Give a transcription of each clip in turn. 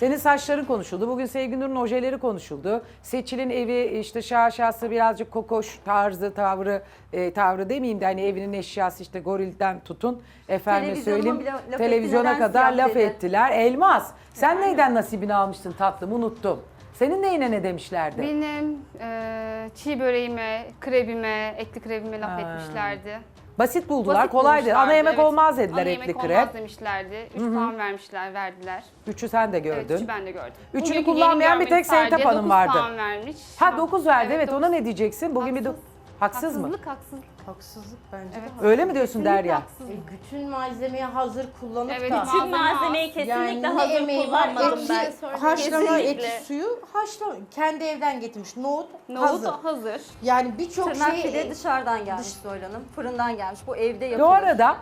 Senin saçların konuşuldu. Bugün Sevginur'un ojeleri konuşuldu. Seçil'in evi işte şaşası birazcık kokoş tarzı, tavrı, e, tavrı demeyeyim de hani evinin eşyası işte gorilden tutun. Efendim Televizyonuma söyleyeyim bile laf televizyona kadar laf dedi? ettiler. Elmas sen neyden nasibini almıştın tatlım unuttum. Senin neyine ne demişlerdi? Benim e, çiğ böreğime, krebime, etli krebime laf etmişlerdi. Basit buldular, Basit kolaydı. Ana bulmuşlardı, yemek evet. olmaz dediler Ana etli yemek krep. olmaz demişlerdi. 3 puan vermişler, verdiler. Üçü sen de Evet, gördün. üçü ben de gördüm. Üçünü Bugünkü kullanmayan bir tek görmedi Sevtap sadece, Hanım dokuz vardı. puan vermiş. Ha 9 verdi evet, ona ne diyeceksin? Bugün bir do- Haksız. Haksız mı? Haksızlık, haksızlık. Haksızlık bence Evet. de. Öyle mi diyorsun Kesinlikle Derya? haksızlık. E, bütün malzemeyi hazır kullanıp Evet, da hiç- Tüm malzemeyi kesinlikle yani ne hazır emeği var kullanmadım ben. eti, haşlama Kesinlikle. eti suyu haşlama kendi evden getirmiş nohut, Nohut hazır. hazır. Yani birçok Tırnak şey pide dışarıdan gelmiş Zoyla Hanım. Fırından gelmiş. Bu evde yapılır. Bu arada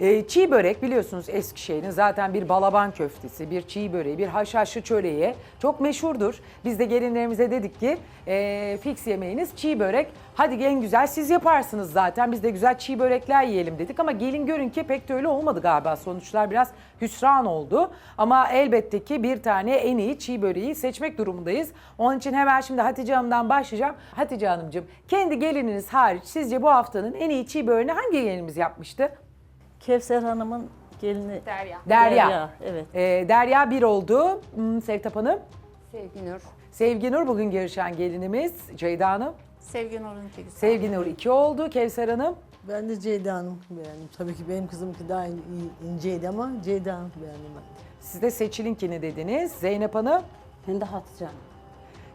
e, çiğ börek biliyorsunuz Eskişehir'in zaten bir balaban köftesi, bir çiğ böreği, bir haşhaşlı çöreği çok meşhurdur. Biz de gelinlerimize dedik ki e, fix yemeğiniz çiğ börek. Hadi en güzel siz yaparsınız zaten. Biz de güzel çiğ börekler yiyelim dedik ama gelin görün ki pek de öyle olmadı galiba. Sonuçlar biraz hüsran oldu. Ama elbette ki bir tane en iyi çiğ böreği seçmek durumundayız. Onun için hemen şimdi Hatice Hanım'dan başlayacağım. Hatice Hanımcığım kendi gelininiz hariç sizce bu haftanın en iyi çiğ böreğini hangi gelinimiz yapmıştı? Kevser Hanım'ın gelini Derya. Derya. evet. Ee, Derya bir oldu. Hmm, Sevtap Hanım. Sevginur. Sevgi Nur bugün yarışan gelinimiz. Ceyda Hanım. Sevgi Nur'un ikisi. Sevgi Nur iki oldu. Kevser Hanım. Ben de Ceyda Hanım beğendim. Tabii ki benim kızımki daha in- inceydi ama Ceyda Hanım beğendim ben. Siz de Seçil'inkini dediniz. Zeynep Hanım. Ben de Hatice Hanım.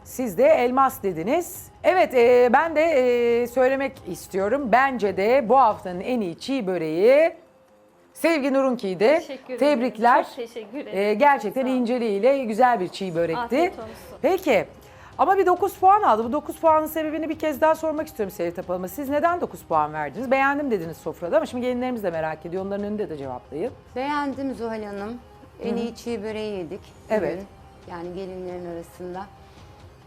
Siz de Elmas dediniz. Evet e, ben de e, söylemek istiyorum. Bence de bu haftanın en iyi çiğ böreği Sevgi. Teşekkür ederim. Tebrikler. Çok teşekkür ederim. E, gerçekten Sağ olun. inceliğiyle güzel bir çiğ börekti. Afiyet olsun. Peki. Ama bir 9 puan aldı. Bu 9 puanın sebebini bir kez daha sormak istiyorum Sevtap Hanım'a. Siz neden 9 puan verdiniz? Beğendim dediniz sofrada ama şimdi gelinlerimiz de merak ediyor. Onların önünde de cevaplayın. Beğendim Zuhal Hanım. En iyi çiğ böreği yedik. Evet. bugün. Yani gelinlerin arasında.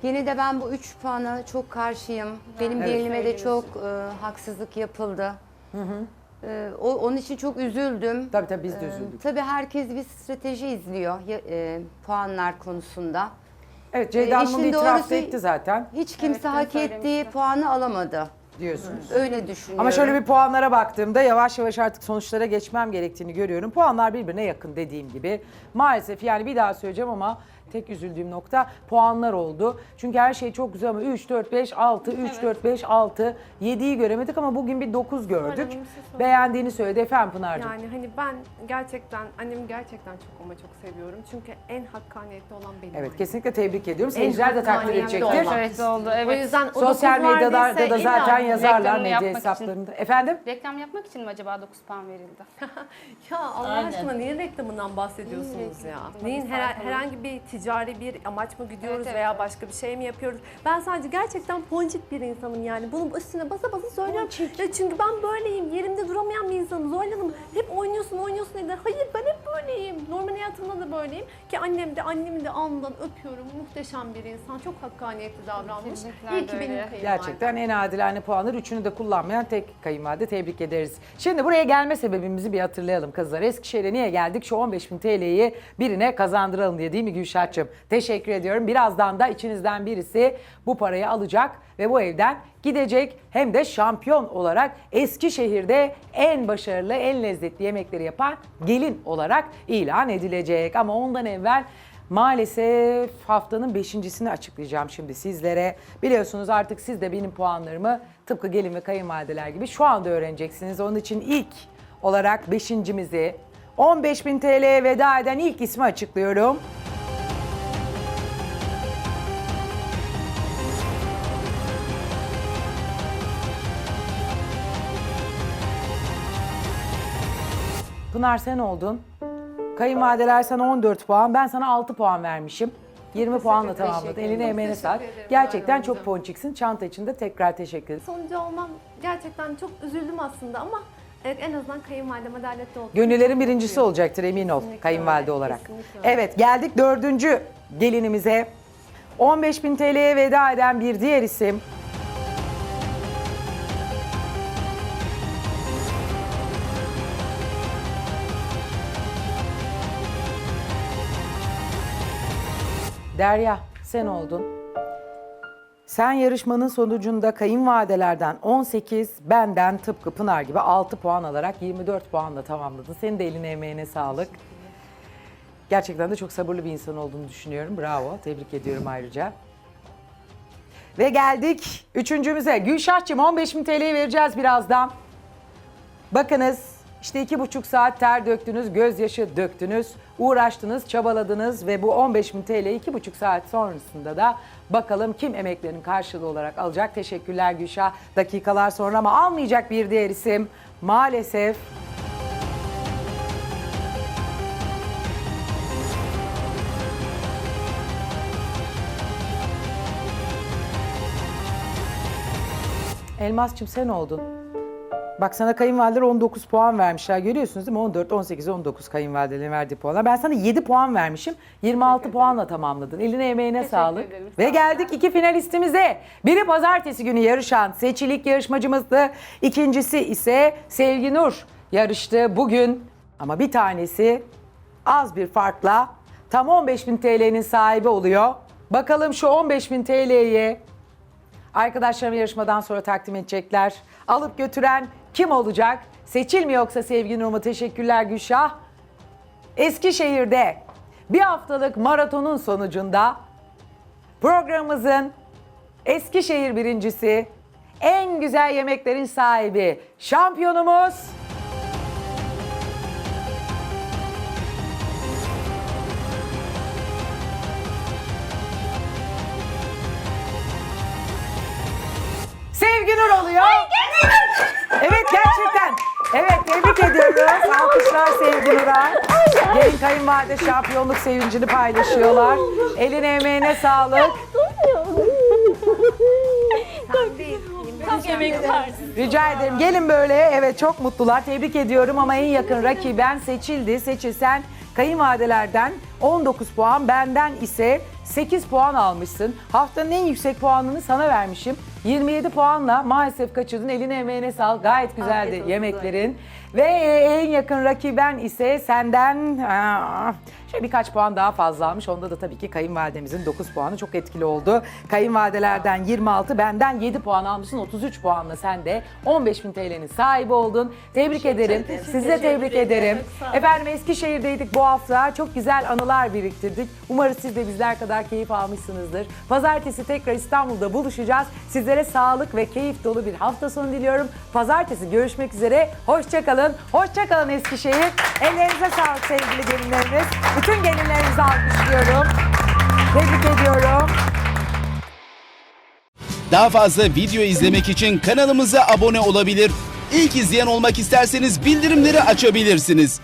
Yine de ben bu 3 puana çok karşıyım. Benim Evet. gelinime de çok e, haksızlık yapıldı. E, o, onun için çok üzüldüm. Tabii tabii biz de E, üzüldük. tabii herkes bir strateji izliyor ya- e, puanlar konusunda. Evet Ceyda e, Hanım bunu işin itiraf doğrusu- etti zaten Hiç kimse Evet, hak ettiği söylemişti. puanı alamadı. diyorsunuz. Öyle düşünüyorum. Ama şöyle bir puanlara baktığımda yavaş yavaş artık sonuçlara geçmem gerektiğini görüyorum. Puanlar birbirine yakın dediğim gibi. Maalesef yani bir daha söyleyeceğim ama tek üzüldüğüm nokta puanlar oldu. Çünkü her şey çok güzel ama 3, 4, 5, 6, 3, 4, 5, 6, 7'yi göremedik ama bugün bir 9 gördük. Hanım, bir şey sorayım. Beğendiğini söyledi efendim Pınar'cığım. Yani hani ben gerçekten annemi gerçekten çok ama çok seviyorum. Çünkü en hakkaniyetli olan benim Evet annem. kesinlikle tebrik ediyorum. Seyirciler de takdir hakkaniyetli edecektir. olan. Evet oldu. O Evet. yüzden o Sosyal dokuz medyada verdiyse da zaten yazarlar Reklamını medya yapmak için. hesaplarında. Efendim? Reklam yapmak için mi acaba 9 puan verildi? Ya Allah Aynen. aşkına neyin reklamından bahsediyorsunuz ya? reklamı? Neyin her- herhangi bir ticari bir amaç mı gidiyoruz Evet, evet, veya başka bir şey mi yapıyoruz? Ben sadece gerçekten poncik bir insanım yani. Bunun üstüne basa basa söylüyorum. Ya çünkü ben böyleyim. Yerimde duramayan bir insanım. Zuhal Hanım hep oynuyorsun oynuyorsun dediler. Hayır ben böyleyim. Normal hayatımda da böyleyim. Ki annem de annemi de alnından öpüyorum. Muhteşem bir insan. Çok hakkaniyetli davranmış. Tebrikler İyi ki benim kayınvalidem. Gerçekten en adilane puanları üçünü de kullanmayan tek kayınvalide tebrik ederiz. Şimdi buraya gelme sebebimizi bir hatırlayalım kızlar. Eskişehir'e niye geldik? Şu 15 bin TL'yi birine kazandıralım diye değil mi Gülşah'cığım? Teşekkür ediyorum. Birazdan da içinizden birisi bu parayı alacak ve bu evden gidecek. Hem de şampiyon olarak Eskişehir'de en başarılı, en lezzetli yemekleri yapan gelin olarak ilan edilecek. Ama ondan evvel Maalesef haftanın beşincisini açıklayacağım şimdi sizlere. Biliyorsunuz artık siz de benim puanlarımı tıpkı gelin ve kayınvalideler gibi şu anda öğreneceksiniz. Onun için ilk olarak beşincimizi 15.000 TL'ye veda eden ilk ismi açıklıyorum. Pınar sen oldun. Kayınvalideler sana 14 puan, ben sana 6 puan vermişim. 20 puanla tamamladın. Eline emeğine sağlık. ederim Gerçekten çok Hanımcığım. ponçiksin. Çanta için de tekrar teşekkür ederim. Sonucu olmam gerçekten çok üzüldüm aslında ama evet, en azından kayınvalidem adaletli oldu. Gönüllerin birincisi olacaktır emin ol Kesinlikle kayınvalide öyle, olarak. kesinlikle öyle. Evet geldik dördüncü gelinimize. 15.000 TL'ye veda eden bir diğer isim. Derya sen oldun. Sen yarışmanın sonucunda kayınvalidelerden 18, benden tıpkı Pınar gibi 6 puan alarak 24 puanla tamamladın. Senin de eline emeğine sağlık. Gerçekten de çok sabırlı bir insan olduğunu düşünüyorum. Bravo. Tebrik ediyorum ayrıca. Ve geldik üçüncümüze. Gülşah'cığım 15.000 TL'yi vereceğiz birazdan. Bakınız işte iki buçuk saat ter döktünüz, gözyaşı döktünüz, uğraştınız, çabaladınız ve bu 15 bin TL iki buçuk saat sonrasında da bakalım kim emeklerinin karşılığı olarak alacak. Teşekkürler Gülşah. Dakikalar sonra ama almayacak bir diğer isim maalesef Elmas'cığım sen oldun. Bak sana kayınvalideler 19 puan vermişler görüyorsunuz değil mi? 14, 18, 19 kayınvalidelerin verdiği puanlar. Ben sana 7 puan vermişim. 26 puanla tamamladın. Eline emeğine sağlık. ederim, sağ Ve olun. geldik iki finalistimize. Biri pazartesi günü yarışan seçilik yarışmacımızdı. İkincisi ise Sevgi Nur yarıştı bugün. Ama bir tanesi az bir farkla tam 15.000 TL'nin sahibi oluyor. Bakalım şu 15.000 TL'yi Arkadaşlarım yarışmadan sonra takdim edecekler. Alıp götüren kim olacak? Seçil mi yoksa Sevgi Nurmu? Teşekkürler Gülşah. Eskişehir'de bir haftalık maratonun sonucunda programımızın Eskişehir birincisi, en güzel yemeklerin sahibi, şampiyonumuz Sevgi Nur oluyor. Evet tebrik ediyoruz. Alkışlar Sevgi Nur'a. Gelin kayınvalide şampiyonluk sevincini paylaşıyorlar. Eline emeğine sağlık. Rica ederim. Gelin böyle. Evet çok mutlular. Tebrik ediyorum ama en yakın rakiben seçildi. Seçilsen kayınvalidelerden 19 puan, benden ise 8 puan almışsın. Haftanın en yüksek puanını sana vermişim. 27 puanla maalesef kaçırdın. Eline emeğine sağlık. Gayet güzeldi yemeklerin. Ve en yakın rakiben ise senden şöyle birkaç puan daha fazla almış. Onda da tabii ki kayınvalidemizin 9 puanı çok etkili oldu. Kayınvalidelerden 26, benden 7 puan almışsın. 33 puanla sen de 15.000 TL'nin sahibi oldun. Tebrik ederim. Sizi de tebrik ederim. Efendim Eskişehir'deydik bu hafta. Çok güzel anılar biriktirdik. Umarız siz de bizler kadar keyif almışsınızdır. Pazartesi tekrar İstanbul'da buluşacağız. Sizlere sağlık ve keyif dolu bir hafta sonu diliyorum. Pazartesi görüşmek üzere. Hoşçakalın. Hoşçakalın Eskişehir. Ellerinize sağlık sevgili gelinlerimiz. Bütün gelinlerimizi alkışlıyorum. Tebrik ediyorum. Daha fazla video izlemek için kanalımıza abone olabilir. İlk izleyen olmak isterseniz bildirimleri açabilirsiniz.